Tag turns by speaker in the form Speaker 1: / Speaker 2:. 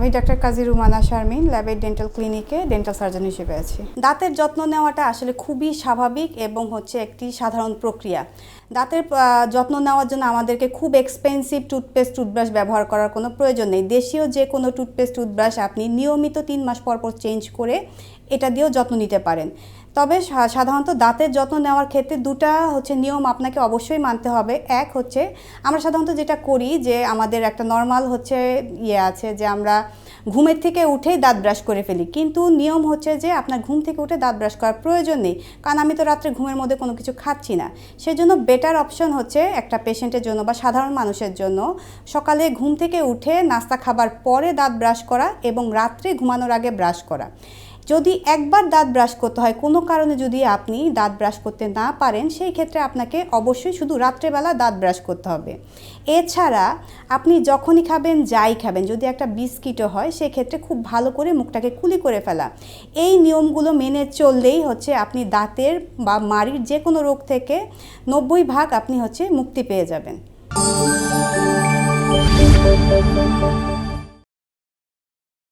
Speaker 1: আমি ডক্টর কাজী রুমানা শারমিন ল্যাবের ডেন্টাল ক্লিনিকে ডেন্টাল সার্জন হিসেবে আছি। দাঁতের যত্ন নেওয়াটা আসলে খুবই স্বাভাবিক এবং হচ্ছে একটি সাধারণ প্রক্রিয়া। দাঁতের যত্ন নেওয়ার জন্য আমাদেরকে খুব এক্সপেন্সিভ টুথপেস্ট টুথব্রাশ ব্যবহার করার কোনো প্রয়োজন নেই। দেশীয় যে কোনো টুথপেস্ট টুথব্রাশ আপনি নিয়মিত তিন মাস পর পর চেঞ্জ করে এটা দিয়েও যত্ন নিতে পারেন। তবে সাধারণত দাঁতের যত্ন নেওয়ার ক্ষেত্রে দুটা হচ্ছে নিয়ম আপনাকে অবশ্যই মানতে হবে। এক হচ্ছে, আমরা সাধারণত যেটা করি যে আমাদের একটা নর্মাল হচ্ছে ইয়ে আছে যে আমরা ঘুমের থেকে উঠেই দাঁত ব্রাশ করে ফেলি। কিন্তু নিয়ম হচ্ছে যে আপনার ঘুম থেকে উঠে দাঁত ব্রাশ করার প্রয়োজন নেই। কারণ আমি তো রাত্রে ঘুমের মধ্যে কোনো কিছু খাচ্ছি না। সেজন্য বেটার অপশন হচ্ছে একটা পেশেন্টের জন্য বা সাধারণ মানুষের জন্য সকালে ঘুম থেকে উঠে নাস্তা খাবার পরে দাঁত ব্রাশ করা এবং রাত্রে ঘুমানোর আগে ব্রাশ করা। যদি একবার দাঁত ব্রাশ করতে হয়, কোনো কারণে যদি আপনি দাঁত ব্রাশ করতে না পারেন, সেই ক্ষেত্রে আপনাকে অবশ্যই শুধু রাত্রেবেলা দাঁত ব্রাশ করতে হবে। এছাড়া আপনি যখনই খাবেন, যাই খাবেন, যদি একটা বিস্কিটও হয়, সেক্ষেত্রে খুব ভালো করে মুখটাকে কুলি করে ফেলা। এই নিয়মগুলো মেনে চললেই হচ্ছে আপনি দাঁতের বা মাড়ির যে কোনো রোগ থেকে নব্বই ভাগ আপনি হচ্ছে মুক্তি পেয়ে যাবেন।